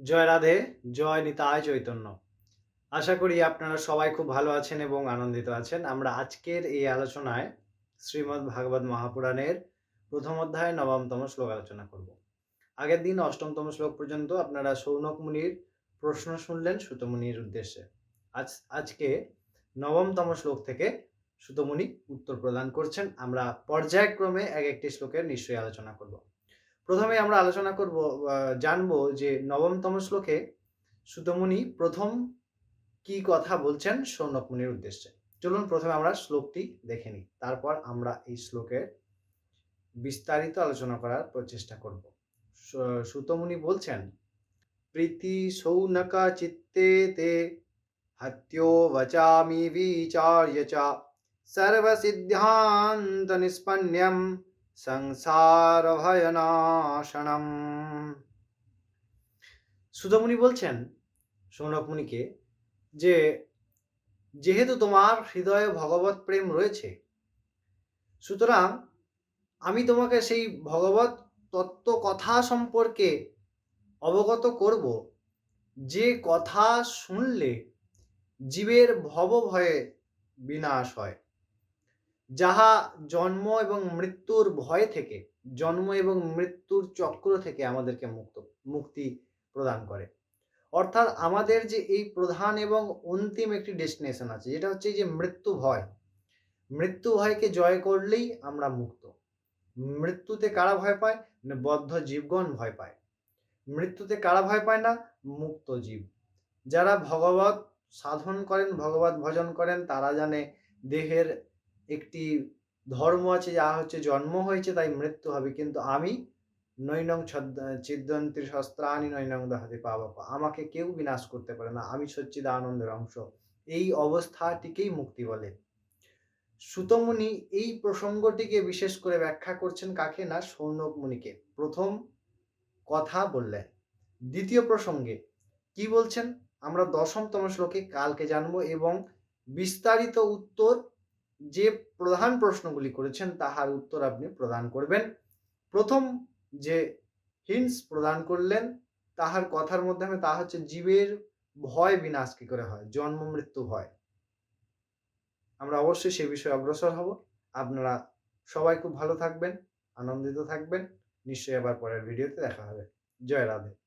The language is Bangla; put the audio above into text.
জয় রাধে, জয় নিতায় চৈতন্য। আশা করি আপনারা সবাই খুব ভালো আছেন এবং আনন্দিত আছেন। আমরা আজকের এই আলোচনায় শ্রীমদ্ ভাগবত মহাপুরাণের প্রথম অধ্যায় নবমতম শ্লোক আলোচনা করব। আগের দিন অষ্টমতম শ্লোক পর্যন্ত আপনারা সৌনক মুনির প্রশ্ন শুনলেন সুতমুনির উদ্দেশ্যে। আজ, আজকে নবমতম শ্লোক থেকে সুতমুনি উত্তর প্রদান করছেন। আমরা পর্যায়ক্রমে এক একটি শ্লোকের নিশ্চয়ই আলোচনা করব। প্রথমে আমরা আলোচনা করব জানব যে নবমতম শ্লোকে সুতমুনি প্রথম কি কথা বলছেন সৌনকমুনির উদ্দেশ্যে। চলুন প্রথমে আমরা শ্লোকটি দেখে নিই, তারপর আমরা এই শ্লোকের বিস্তারিত আলোচনা করার প্রচেষ্টা করব। সুতমুনি বলছেন, প্রীতি সৌনকা চিত্তে তে হত্য বচামি বিচার্য চা, সর্বসিদ্ধান্ত নিষ্পন্যম সংসার ভয়নাশনম সুধমুনি বলছেন সৌনকমুনিকে যে যেহেতু তোমার হৃদয়ে ভগবত প্রেম রয়েছে সুতরাং আমি তোমাকে সেই ভগবত তত্ত্ব কথা সম্পর্কে অবগত করব যে কথা শুনলে জীবের ভব ভয়ে বিনাশ হয় যাহা জন্ম এবং মৃত্যুর ভয় থেকে, জন্ম এবং মৃত্যুর চক্র থেকে আমাদেরকে মুক্ত, মুক্তি প্রদান করে। অর্থাৎ আমাদের যে এই প্রধান এবং অন্তিম একটি ডেস্টিনেশন আছে, যেটা হচ্ছে যে মৃত্যু ভয়। মৃত্যু ভয়কে জয় করলেই আমরা মুক্ত। মৃত্যুতে কারা ভয় পায়? বদ্ধ জীবগণ ভয় পায়। মৃত্যুতে কারা ভয় পায় না? মুক্ত জীব। যারা ভগবত সাধন করেন ভগবত ভজন করেন, তারা জানে দেহের একটি ধর্ম আছে, যা হচ্ছে জন্ম হয়েছে, তাই মৃত্যু হবে। কিন্তু আমি নৈনং চিদ্দন্তি শস্ত্রানি নৈনং দহাতে পাবক আমাকে কেউ বিনাশ করতে পারে না। আমি সচ্চিদ আনন্দের অংশ। এই অবস্থাটিকেই মুক্তি বলে। সুতমুনি এই প্রসঙ্গটিকে বিশেষ করে ব্যাখ্যা করছেন কাকে না? সৌনক মুনিকে। প্রথম কথা বললেন। দ্বিতীয় প্রসঙ্গে কি বলছেন? আমরা দশমতম শ্লোকে কালকে জানব এবং বিস্তারিত উত্তর যে প্রধান প্রশ্নগুলি করেছেন তাহার উত্তর আপনি প্রদান করবেন। প্রথম যে হিন্স প্রদান করলেন, তাহার কথার মাধ্যমে তা হচ্ছে জীবের ভয় বিনাশ কি করে হয়? জন্ম, মৃত্যু ভয়। আমরা অবশ্যই সে বিষয়ে অগ্রসর হব। আপনারা সবাই খুব ভালো থাকবেন, আনন্দিত থাকবেন। নিশ্চয়ই আবার পরের ভিডিওতে দেখা হবে। জয় রাধে।